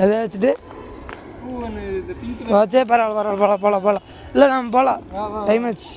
எதை வச்சுட்டு? வச்சே பரவாயில்ல பரவாயில்ல போகலாம் போகலாம் போகலாம் இல்லை நம்ம போகலாம் டைம் ஆச்சு.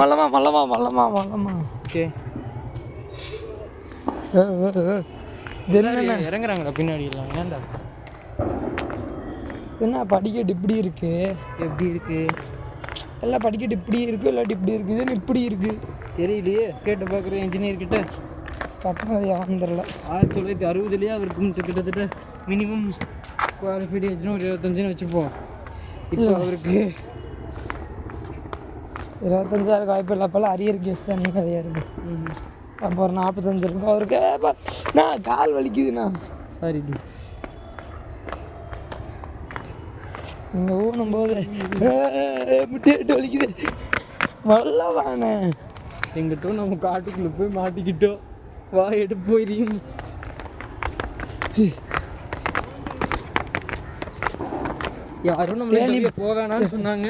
மல்லமா மல்லமா மல்லமா மல்லமா ஓகே. இறங்குறாங்கடா பின்னாடி எல்லாம். ஏன்டா? என்ன படிக்கட்டு இப்படி இருக்கு? எப்படி இருக்கு? எல்லாம் படிக்கட்டு இப்படி இருக்கு இல்லாட்டி இப்படி இருக்குது இப்படி இருக்கு. தெரியலையே. கேட்டு பார்க்குற இன்ஜினியர் கிட்ட. கட்டினது வந்துடல ஆயிரத்தி தொள்ளாயிரத்தி அறுபதுலேயே அவருக்கு கிட்டத்தட்ட மினிமம் குவாலிஃபிகேஷன் ஒரு இருபத்தஞ்சுன்னு வச்சுப்போம். இப்போ அவருக்கு இருபத்தஞ்சாயிரம் வாய்ப்பு இல்லை அப்போல்லாம் அரியர் கேஸ் தான் நிறைய இருக்கு. அப்போ ஒரு நாற்பத்தஞ்சு இருக்கும். அவருக்கு நான் கால் வலிக்குதுண்ணா. சாரி நீங்கள் ஊனும் போது முட்டிட்டு வலிக்குது. வல்லவானே எங்கிட்டும் நம்ம காட்டுக்குள்ளே போய் மாட்டிக்கிட்டோம். வா எடுத்து போயிடும் யாரும் நம்ம வெளியே போகானான்னு சொன்னாங்க.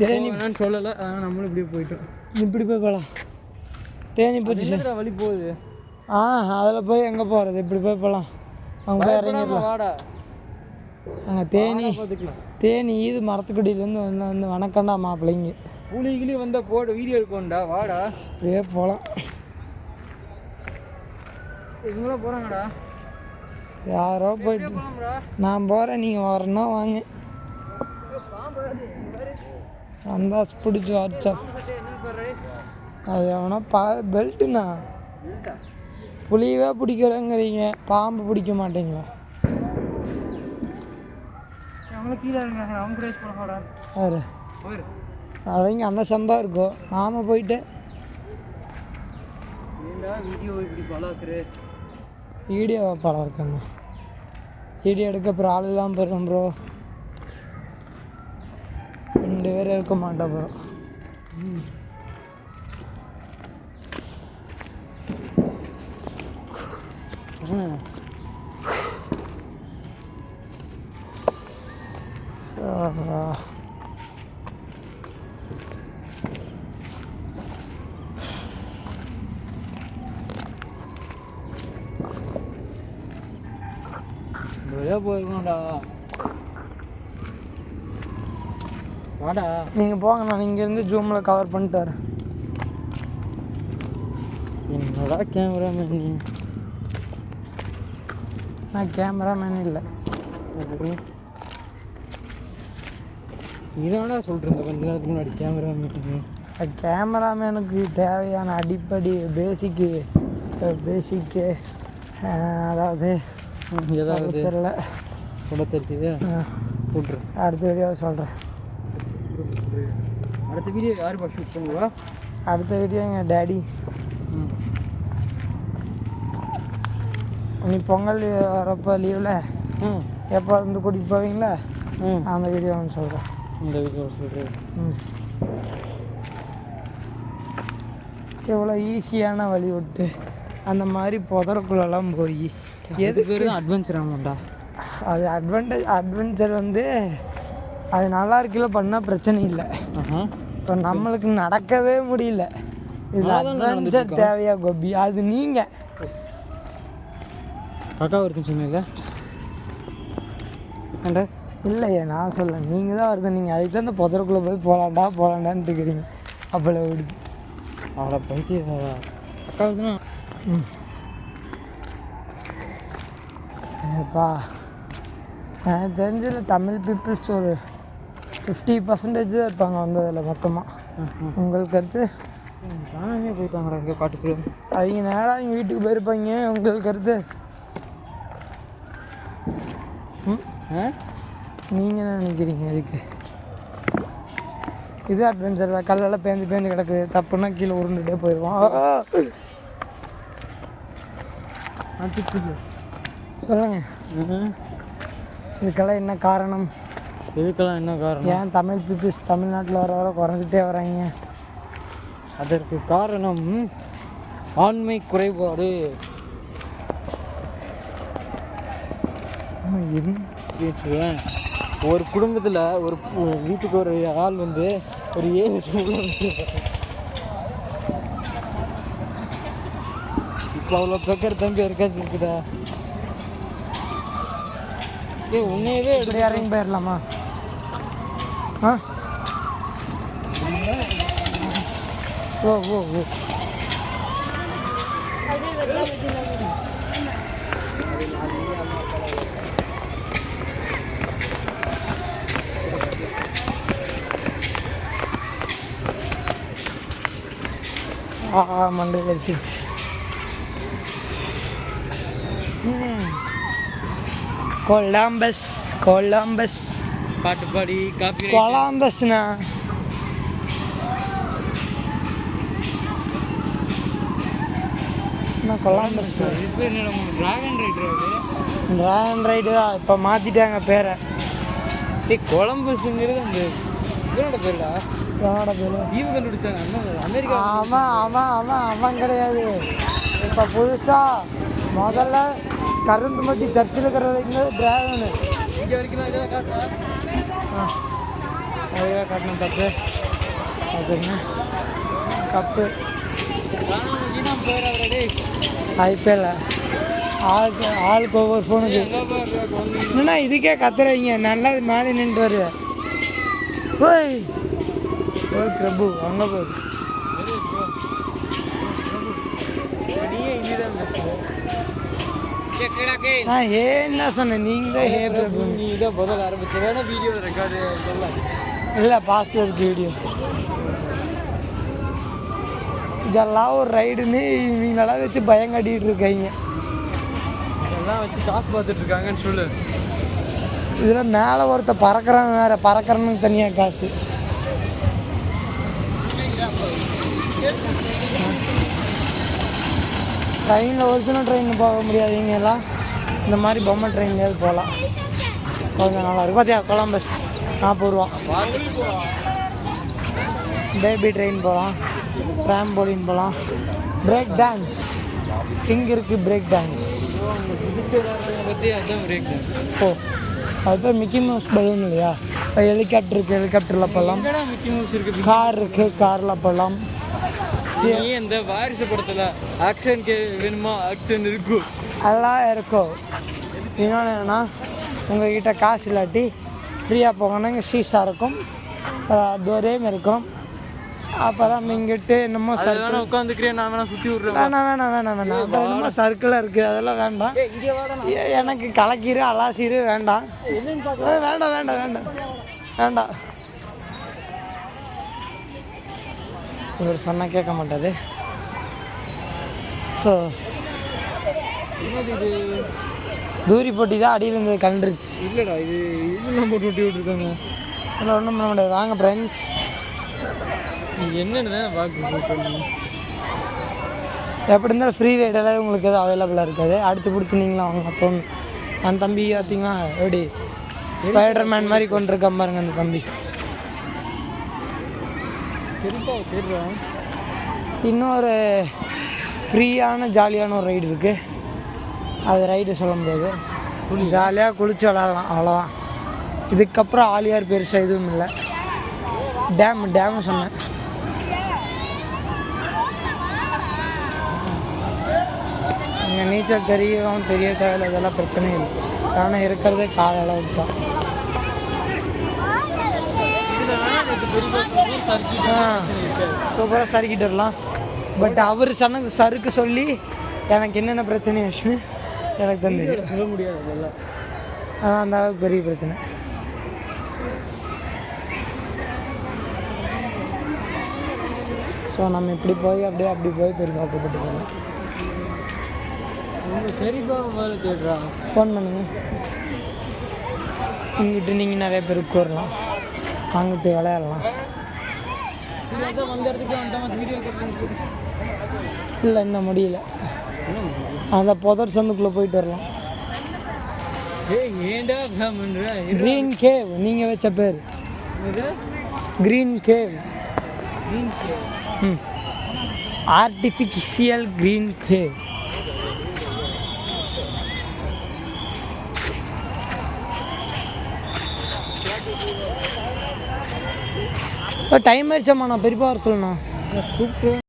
தேனி சொல்லலை. ஆனால் நம்மளும் இப்படியே போயிட்டோம் இப்படி போய் போகலாம் தேனி போச்சு வழி போகுது ஆ அதில் போய் எங்கே போகிறது இப்படி போய் போகலாம் அங்கே போய் இறங்கிடலாம் வாடா அங்கே தேனி தேனி ஈது மரத்துக்குடியிலேருந்து வந்து வந்து வணக்கம்டா மாப்பிள்ளைங்க கூலிகிளி வந்தா போட வீடியோ எடுக்கோண்டா வாடா அப்படியே போகலாம் இவங்களாம் போகிறாங்கடா யாரோ போயிட்டு நான் போகிறேன் நீங்கள் வரணும் வாங்க. வந்தாஸ் பிடிச்சி பாரு. அது எவனா பா பெல்ட்டுண்ணா. புளியவே பிடிக்கிறேங்கிறீங்க பாம்பு பிடிக்க மாட்டீங்களா? அவங்க அந்த சந்தா இருக்கும் நாம போயிட்டு. வீடியோ இப்படி பலாக்குற? வீடியோ படம் இருக்கண்ணா வீடியோ எடுக்க அப்புறம் ஆள் இல்லாமல் போயிடும் ப்ரோ ரெண்டு பேரும் இருக்க மாட்டோம் ப்ரோ வழியாக போயிருக்கோம்டா வாடா. நீங்கள் போங்க நான் இங்கேருந்து ஜூமில் கவர் பண்ணிட்டு வரேன். என்னடா கேமராமேன் நீ? நான் கேமராமேன் இல்லை. என்னடா சொல்கிறேன் கொஞ்ச நேரத்துக்கு முன்னாடி கேமராமேன் கேமராமேனுக்கு தேவையான அடிப்படை பேசிக்கு பேசிக்கு அதாவது ஏதாவது தெரில சொல்ல தெரியுது போட்டுரு அடுத்த வீடியோவை சொல்கிறேன் அடுத்த வீடியோ யார் பா ஷூட் பண்ணுவா? அடுத்த வீடியோ எங்கள் டேடி ம். நீ பொங்கல் வரப்போ லீவில் ம். எப்போ வந்து கூட்டிகிட்டு போவீங்களா? ம். அந்த வீடியோ ஒன்று சொல்கிறேன் இந்த வீடியோ சொல்கிறேன் ம். எவ்வளோ ஈஸியான வழி விட்டு அந்த மாதிரி புதருக்குள்ளெல்லாம் போய் எது பேர் தான் அட்வென்ச்சர் ஆமாண்டா. அது அட்வென்டேஜ் அட்வென்ச்சர் வந்து அது நல்லா இருக்கையில பண்ணால் பிரச்சனை இல்லை. இப்போ நம்மளுக்கு நடக்கவே முடியல. இது அட்வென்ச்சர் தேவையா கோபி? அது நீங்கள் அக்கா ஒருத்தன் சொன்னீங்க ஏண்டா? இல்லையே நான் சொல்ல நீங்கள் தான் வருது நீங்கள் அதுக்கு தான் இந்த புதருக்குள்ளே போய் போகலாண்டா போகலாண்டான்னு இருக்கிறீங்க. அவ்வளோ விடுச்சு அவளை பைத்திய அக்காவுக்கு தான் ம். ஏப்பா எனக்கு தெரிஞ்சதில்ல தமிழ் பீப்புள்ஸ் ஒரு ஃபிஃப்டி பர்சன்டேஜ் தான் இருப்பாங்க வந்ததில் மொத்தமாக உங்களுக்கு அடுத்து காணாமே போயிட்டாங்கடா காட்டுக்குள்ள அவங்க நேராக அவங்க வீட்டுக்கு போயிருப்பாங்க உங்களுக்கு அடுத்து ஆ நீங்கள் என்ன நினைக்கிறீங்க இதுக்கு இது அட்வென்ச்சர் தான் கல்லெல்லாம் பேந்து பேந்து கிடக்குது தப்புன்னா கீழே உருண்டுட்டே போயிடுவான் சொல்லுங்கள் இதுக்கெல்லாம் என்ன காரணம்? இதுக்கெல்லாம் என்ன காரணம்? ஏன் தமிழ் பீப்புள்ஸ் தமிழ்நாட்டில் வர வர குறைஞ்சிட்டே வராங்க அதற்கு காரணம் ஆண்மை குறைபாடு. பேசுவேன் ஒரு குடும்பத்தில் ஒரு வீட்டுக்கு ஒரு ஆள் வந்து ஒரு ஏழு அவ்வளோ பெக்கர் தம்பி இருக்காச்சு இருக்குதா? இப்படி இறங்கி போயிடலாமா ஆ ஓ ஓ ஓ ஆ மண்டை வச்சிச்சு கொலாம்பஸ் கொலாம்பஸ் பாட்டு பாடி காப்பி கொலாம்பஸ்ண்ணா கொலாம்பஸ் டிராகன் அது ட்ராகன் ரைடு தான் இப்போ மாற்றிட்டாங்க பேரை ஏய் கொலம்பஸ்ங்கிறது அந்த இவனோட பேருடா என்னோட பேர் தீவு கண்டுபிடிச்சாங்க அண்ணா அமெரிக்கா அவன் அவன் அவன் அவன் கிடையாது இப்போ புதுசாக முதல்ல கருந்துமட்டி சர்ச்சில் இருக்கிற வரைக்கும் டிராகனு இங்கே வரைக்கும் நான் இதெல்லாம் காட்டா அதுவே கட்டணும் தப்பு அதுங்க கப்பு வீணாம் போயிடாத ஐபிஎல் ஆளுக்கு ஆளுக்கு ஒவ்வொரு ஃபோனுக்கு எங்கே என்னண்ணா இதுக்கே கத்துறீங்க நல்லா மேலே நின்று வருவேன் ஓய் ஓய் பிரபு அங்கே போய் நான் ஏன்னா சொன்னேன்? நீங்களே ஹே பிரபு நீ இதை முதல்ல ஆரம்பிச்ச வேணா வீடியோ ரெக்கார்டு இல்லை பாஸ்ட் இருக்கு வீடியோ இதெல்லாம் ஒரு ரைடுன்னு இவங்களெல்லாம் வச்சு பயம் காட்டிகிட்டு இருக்காங்க. இதெல்லாம் வச்சு காசு பார்த்துட்டு இருக்காங்கன்னு சொல்லு. இதில் மேலே ஒருத்த பறக்கிறான் வேறு. பறக்கிறனுக்கு தனியாக காசு. ட்ரெயினில் ஒரிஜினல் ட்ரெயின் போக முடியாதீங்க எல்லாம். இந்த மாதிரி பொம்மை ட்ரெயின்லேயாவது போகலாம். கொஞ்சம் நல்லா இருக்கும். பார்த்தியா கொலம்பஸ். நாற்பது ரூபா. பேபி ட்ரெயின் போகலாம். ட்ராம்போலின் போகலாம். பிரேக் டான்ஸ் இங்கே இருக்குது பிரேக் டான்ஸ் ஓ அது பேர் மிக்கி மவுஸ் பலூன் இல்லையா? இப்போ ஹெலிகாப்டர் இருக்குது ஹெலிகாப்டரில் போகலாம். இருக்கு? கார் இருக்குது காரில் போகலாம். நீ இந்த வாரிசு படத்துல ஆக்ஷன் கே வேணுமா? ஆக்ஷன் இருக்கும் எல்லாம் இருக்கும். இன்னொன்று என்னென்னா உங்ககிட்ட காசு இல்லாட்டி ஃப்ரீயாக போகணும் இங்கே சீசா இருக்கும். துவரையும் இருக்கும். அப்புறம் இங்கிட்டு என்னமோ சர்க்கிள் உட்காந்துக்கிறேன் நான் வேணா சுத்தி விடுறேன் வேணாம் வேணாம் வேணாம் வேணாம். அப்புறம் என்னமோ சர்க்கிளாக இருக்குது அதெல்லாம் வேண்டாம். எனக்கு கலக்கீரு அலாசீரு வேண்டாம். வேண்டாம் வேண்டாம் வேண்டாம். வேண்டாம். இவர் சொன்னால் கேட்க மாட்டாரு. ஸோ தூரி போட்டி தான் அடியில் இருந்தது கண்டுருச்சு இல்லடா இது இதெல்லாம் போட்டு ஒட்டி விட்டுருக்காங்க. அதில் ஒன்றும் பண்ண முடியாது. வாங்க ஃப்ரெண்ட்ஸ் என்னன்னு எப்படி இருந்தாலும் ஃப்ரீ ரைடெல்லாம் உங்களுக்கு எதுவும் அவைலபிளாக இருக்காது. அடிச்சு பிடிச்சி நீங்களாம் வாங்க. தோணும் அந்த தம்பி பார்த்தீங்கன்னா எப்படி ஸ்பைடர் மேன் மாதிரி கொண்டிருக்க பாருங்க அந்த தம்பி. இன்னொரு ஃப்ரீயான ஜாலியான ஒரு ரைடு இருக்குது அது ரைடு சொல்ல முடியாது. ஜாலியாக குளிச்சு விளாட்லாம் அவ்வளோதான் இதுக்கப்புறம் ஆலியார் பெருசாக எதுவும் இல்லை. டேம் டேம் சொன்னேன். இங்கே நீச்சல் தெரியவும் தெரிய தேவையில்ல இதெல்லாம் பிரச்சனை இல்லை. ஆனால் இருக்கிறதே கால அளவுக்கு தான். சூப்பராக சறுக்கிட்டு வரலாம் பட் அவர் சனக்கு சறுக்கு சொல்லி எனக்கு என்னென்ன பிரச்சனை ஆச்சுன்னு எனக்கு தந்து சொல்ல முடியாது அதெல்லாம். ஆனால் அந்த அளவுக்கு பெரிய பிரச்சனை. ஸோ நம்ம இப்படி போய் அப்படியே அப்படி போய் பெரிய கூப்பிட்டு போகலாம் ஃபோன் பண்ணுங்க. இங்கிட்டு நீங்கள் நிறைய பேர் உட்காரலாம் அங்கிட்டு விளையாடலாம் வந்த இடத்துக்கு வந்துட்டோம் வீடியோ இல்லை இன்னும் முடியல. அந்த புதர் சந்துக்குள்ளே போயிட்டு வரலாம். க்ரீன் கேவ் நீங்கள் வச்ச பேர். Green cave. ம். ஆர்டிஃபிஷியல் க்ரீன் கேவ் டைம் ஆயிடுச்சாம்மா நான் பெரியப்பா வர சொல்லணும். கூப்பிட்டு